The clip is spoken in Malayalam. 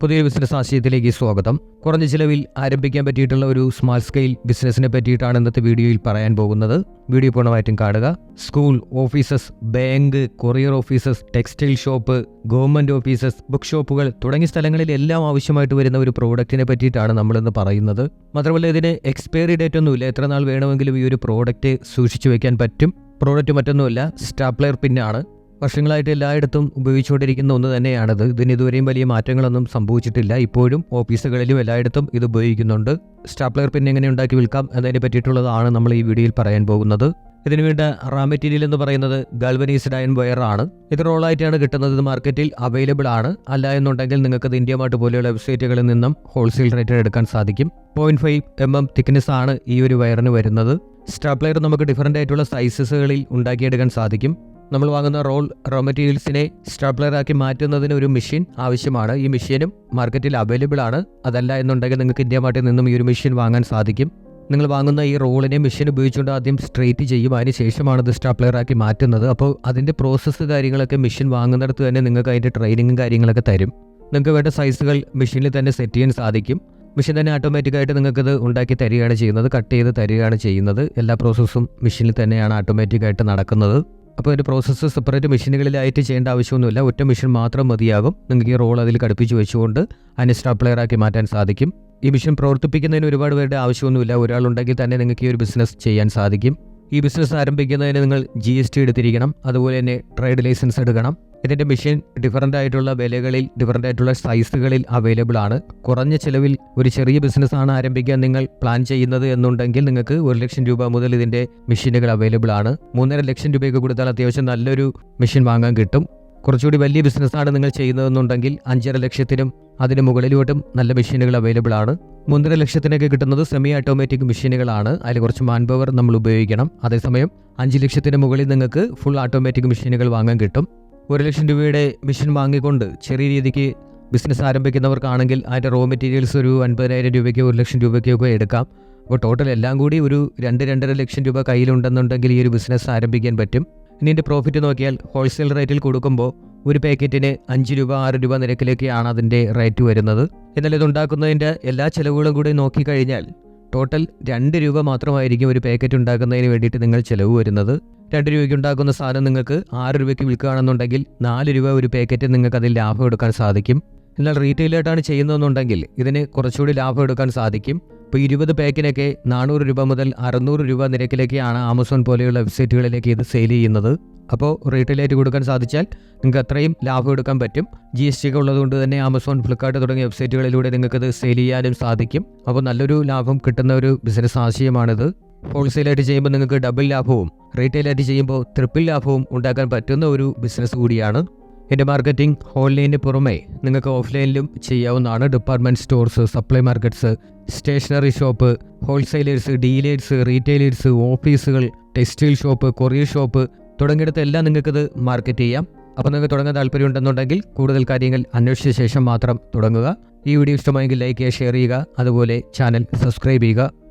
പുതിയൊരു ബിസിനസ് ആശയത്തിലേക്ക് സ്വാഗതം. കുറഞ്ഞ ചിലവിൽ ആരംഭിക്കാൻ പറ്റിയിട്ടുള്ള ഒരു സ്മാൾ സ്കെയിൽ ബിസിനസ്സിനെ പറ്റിയിട്ടാണ് ഇന്നത്തെ വീഡിയോയിൽ പറയാൻ പോകുന്നത്. വീഡിയോ പൂർണമായിട്ടും കാണുക. School offices bank courier offices textile shop government offices book ഷോപ്പുകൾ തുടങ്ങിയ സ്ഥലങ്ങളിൽ എല്ലാം ആവശ്യമായിട്ട് വരുന്ന ഒരു പ്രോഡക്റ്റിനെ പറ്റിയിട്ടാണ് നമ്മളിന്ന് പറയുന്നത്. മാത്രമല്ല ഇതിന് എക്സ്പയറി ഡേറ്റ് ഒന്നുമില്ല. എത്ര നാൾ വേണമെങ്കിലും ഈ ഒരു പ്രോഡക്റ്റ് സൂക്ഷിച്ചു വെക്കാൻ പറ്റും. പ്രോഡക്റ്റ് മറ്റൊന്നുമല്ല സ്റ്റാപ്ലെയർ പിന്നാണ്. വർഷങ്ങളായിട്ട് എല്ലായിടത്തും ഉപയോഗിച്ചുകൊണ്ടിരിക്കുന്ന ഒന്ന് തന്നെയാണത്. ഇതിന് ഇതുവരെയും വലിയ മാറ്റങ്ങളൊന്നും സംഭവിച്ചിട്ടില്ല. ഇപ്പോഴും ഓഫീസുകളിലും എല്ലായിടത്തും ഇത് ഉപയോഗിക്കുന്നുണ്ട്. സ്റ്റാപ്ലർ പിൻ എങ്ങനെ ഉണ്ടാക്കി വിൽക്കാം എന്നതിനെ പറ്റിയിട്ടുള്ളതാണ് നമ്മൾ ഈ വീഡിയോയിൽ പറയാൻ പോകുന്നത്. ഇതിനു വേണ്ട റാ മെറ്റീരിയൽ എന്ന് പറയുന്നത് ഗൾവനീസ്ഡ് അയൺ വയർ ആണ്. ഇത് റോളായിട്ടാണ് കിട്ടുന്നത്. ഇത് മാർക്കറ്റിൽ അവൈലബിൾ ആണ്. അല്ല എന്നുണ്ടെങ്കിൽ നിങ്ങൾക്ക് ഇന്ത്യ മാർട്ട് പോലെയുള്ള വെബ്സൈറ്റുകളിൽ നിന്നും ഹോൾസെയിൽ റേറ്റ് എടുക്കാൻ സാധിക്കും. Point five M M thickness ആണ് ഈ ഒരു വയറിന് വരുന്നത്. സ്റ്റാപ്ലയർ നമുക്ക് ഡിഫറന്റ് ആയിട്ടുള്ള സൈസസുകളിൽ ഉണ്ടാക്കിയെടുക്കാൻ സാധിക്കും. നമ്മൾ വാങ്ങുന്ന റോൾ റോ മെറ്റീരിയൽസിനെ സ്റ്റബ്ലറാക്കി മാറ്റുന്നതിന് ഒരു മെഷീൻ ആവശ്യമാണ്. ഈ മെഷീനും മാർക്കറ്റിൽ അവൈലബിൾ ആണ്. അതല്ല എന്നുണ്ടെങ്കിൽ നിങ്ങൾക്ക് ഇന്ത്യ മാർട്ടിൽ നിന്നും ഈ ഒരു മെഷീൻ വാങ്ങാൻ സാധിക്കും. നിങ്ങൾ വാങ്ങുന്ന ഈ റോളിനെ മെഷീൻ ഉപയോഗിച്ചുകൊണ്ട് ആദ്യം സ്ട്രെയിറ്റ് ചെയ്യും. അതിന് ശേഷമാണ് ഇത് സ്റ്റാപ്ലറാക്കി മാറ്റുന്നത്. അപ്പോൾ അതിന്റെ പ്രോസസ്സ് കാര്യങ്ങളൊക്കെ മെഷീൻ വാങ്ങുന്നിടത്ത് തന്നെ നിങ്ങൾക്ക് അതിന്റെ ട്രെയിനിങ്ങും കാര്യങ്ങളൊക്കെ തരും. നിങ്ങൾക്ക് വേണ്ട സൈസുകൾ മെഷീനിൽ തന്നെ സെറ്റ് ചെയ്യാൻ സാധിക്കും. മെഷീൻ തന്നെ ഓട്ടോമാറ്റിക്കായിട്ട് നിങ്ങൾക്കത് ഉണ്ടാക്കി തരികയാണ് ചെയ്യുന്നത്. കട്ട് ചെയ്ത് തരികയാണ് ചെയ്യുന്നത്. എല്ലാ പ്രോസസ്സും മെഷീനിൽ തന്നെയാണ് ഓട്ടോമാറ്റിക്കായിട്ട് നടക്കുന്നത്. അപ്പോൾ ഒരു പ്രോസസ്സ് സെപ്പറേറ്റ് മെഷീനുകളിലായിട്ട് ചെയ്യേണ്ട ആവശ്യമൊന്നുമില്ല. ഒറ്റ മെഷീൻ മാത്രം മതിയാകും. നിങ്ങൾക്ക് ഈ റോൾ അതിൽ ഘടിപ്പിച്ച് വെച്ചുകൊണ്ട് അതിനെ സ്റ്റാപ്ലെയറാക്കി മാറ്റാൻ സാധിക്കും. ഈ മെഷീൻ പ്രവർത്തിപ്പിക്കുന്നതിന് ഒരുപാട് പേരുടെ ആവശ്യമൊന്നുമില്ല. ഒരാളുണ്ടെങ്കിൽ തന്നെ നിങ്ങൾക്ക് ഈ ഒരു ബിസിനസ് ചെയ്യാൻ സാധിക്കും. ഈ ബിസിനസ് ആരംഭിക്കുന്നതിന് നിങ്ങൾ ജി എസ് ടി എടുത്തിരിക്കണം. അതുപോലെ തന്നെ ട്രേഡ് ലൈസൻസ് എടുക്കണം. ഇതിന്റെ മെഷീൻ ഡിഫറന്റ് ആയിട്ടുള്ള വിലകളിൽ ഡിഫറന്റ് ആയിട്ടുള്ള സൈസുകളിൽ അവൈലബിൾ ആണ്. കുറഞ്ഞ ചിലവിൽ ഒരു ചെറിയ ബിസിനസ്സാണ് ആരംഭിക്കാൻ നിങ്ങൾ പ്ലാൻ ചെയ്യുന്നത് എന്നുണ്ടെങ്കിൽ നിങ്ങൾക്ക് ഒരു ലക്ഷം രൂപ മുതൽ ഇതിന്റെ മെഷീനുകൾ അവൈലബിൾ ആണ്. മൂന്നര ലക്ഷം രൂപയൊക്കെ കൊടുത്താൽ അത്യാവശ്യം നല്ലൊരു മെഷീൻ വാങ്ങാൻ കിട്ടും. കുറച്ചുകൂടി വലിയ ബിസിനസ്സാണ് നിങ്ങൾ ചെയ്യുന്നതെന്നുണ്ടെങ്കിൽ അഞ്ചര ലക്ഷത്തിനും അതിന് മുകളിലോട്ടും നല്ല മെഷീനുകൾ അവൈലബിൾ ആണ്. മൂന്നര ലക്ഷത്തിനൊക്കെ കിട്ടുന്നത് സെമി ഓട്ടോമാറ്റിക് മെഷീനുകളാണ്. അതിൽ കുറച്ച് മാൻ പവർ നമ്മൾ ഉപയോഗിക്കണം. അതേസമയം അഞ്ച് ലക്ഷത്തിന് മുകളിൽ നിങ്ങൾക്ക് ഫുൾ ഓട്ടോമാറ്റിക് മെഷീനുകൾ വാങ്ങാൻ കിട്ടും. ഒരു ലക്ഷം രൂപയുടെ മെഷീൻ വാങ്ങിക്കൊണ്ട് ചെറിയ രീതിക്ക് ബിസിനസ് ആരംഭിക്കുന്നവർക്കാണെങ്കിൽ അതിന്റെ റോ മെറ്റീരിയൽസ് ഒരു അൻപതിനായിരം രൂപയ്ക്കോ ഒരു ലക്ഷം രൂപയ്ക്കോ ഒക്കെ എടുക്കാം. അപ്പോൾ ടോട്ടൽ എല്ലാം കൂടി ഒരു രണ്ട് രണ്ടര ലക്ഷം രൂപ കയ്യിലുണ്ടെന്നുണ്ടെങ്കിൽ ഈ ഒരു ബിസിനസ് ആരംഭിക്കാൻ പറ്റും. ഇനി ഇതിന്റെ പ്രോഫിറ്റ് നോക്കിയാൽ ഹോൾസെയിൽ റേറ്റിൽ കൊടുക്കുമ്പോൾ ഒരു പാക്കറ്റിന് അഞ്ച് രൂപ ആറ് രൂപ നിരക്കിലേക്കാണ് അതിന്റെ റേറ്റ് വരുന്നത്. എന്നാൽ ഇതുണ്ടാക്കുന്നതിന്റെ എല്ലാ ചിലവുകളും കൂടി നോക്കിക്കഴിഞ്ഞാൽ ടോട്ടൽ രണ്ട് രൂപ മാത്രമായിരിക്കും ഒരു പാക്കറ്റ് ഉണ്ടാക്കുന്നതിന് വേണ്ടിയിട്ട് നിങ്ങൾ ചിലവ് വരുന്നത്. രണ്ട് രൂപയ്ക്ക് ഉണ്ടാക്കുന്ന സാധനം നിങ്ങൾക്ക് ആറ് രൂപയ്ക്ക് വിൽക്കുകയാണെന്നുണ്ടെങ്കിൽ നാല് രൂപ ഒരു പാക്കറ്റ് നിങ്ങൾക്ക് അതിൽ ലാഭം എടുക്കാൻ സാധിക്കും. എന്നാൽ റീറ്റെയിലായിട്ടാണ് ചെയ്യുന്നതെന്നുണ്ടെങ്കിൽ ഇതിന് കുറച്ചുകൂടി ലാഭം എടുക്കാൻ സാധിക്കും. ഇപ്പോൾ ഇരുപത് പാക്കിനൊക്കെ നാനൂറ് രൂപ മുതൽ അറുന്നൂറ് രൂപ നിരക്കിലേക്കാണ് ആമസോൺ പോലെയുള്ള വെബ്സൈറ്റുകളിലേക്ക് ഇത് സെയിൽ ചെയ്യുന്നത്. അപ്പോൾ റീറ്റെയിലായിട്ട് കൊടുക്കാൻ സാധിച്ചാൽ നിങ്ങൾക്ക് അത്രയും ലാഭം എടുക്കാൻ പറ്റും. ജി എസ് ടി ഒക്കെ ഉള്ളതുകൊണ്ട് തന്നെ ആമസോൺ ഫ്ലിപ്കാർട്ട് തുടങ്ങിയ വെബ്സൈറ്റുകളിലൂടെ നിങ്ങൾക്കത് സെയിൽ ചെയ്യാനും സാധിക്കും. അപ്പോൾ നല്ലൊരു ലാഭം കിട്ടുന്ന ഒരു ബിസിനസ് ആശയമാണിത്. ഹോൾസെയിലായിട്ട് ചെയ്യുമ്പോൾ നിങ്ങൾക്ക് ഡബിൾ ലാഭവും റീറ്റെയിലായിട്ട് ചെയ്യുമ്പോൾ ട്രിപ്പിൾ ലാഭവും ഉണ്ടാക്കാൻ പറ്റുന്ന ഒരു ബിസിനസ് കൂടിയാണ്. എന്റെ മാർക്കറ്റിംഗ് ഓൺലൈനിന് പുറമെ നിങ്ങൾക്ക് ഓഫ്ലൈനിലും ചെയ്യാവുന്നതാണ് department stores supply markets stationery shop wholesalers dealers retailers ഓഫീസുകൾ ടെക്സ്റ്റൈൽ ഷോപ്പ് കൊറിയർ ഷോപ്പ് തുടങ്ങിയിടത്തെല്ലാം നിങ്ങൾക്കത് മാർക്കറ്റ് ചെയ്യാം. അപ്പോൾ നിങ്ങൾക്ക് തുടങ്ങാൻ താല്പര്യമുണ്ടെന്നുണ്ടെങ്കിൽ കൂടുതൽ കാര്യങ്ങൾ അന്വേഷിച്ച ശേഷം മാത്രം തുടങ്ങുക. ഈ വീഡിയോ ഇഷ്ടമായെങ്കിൽ ലൈക്ക് ചെയ്യുക ഷെയർ ചെയ്യുക അതുപോലെ ചാനൽ സബ്സ്ക്രൈബ് ചെയ്യുക.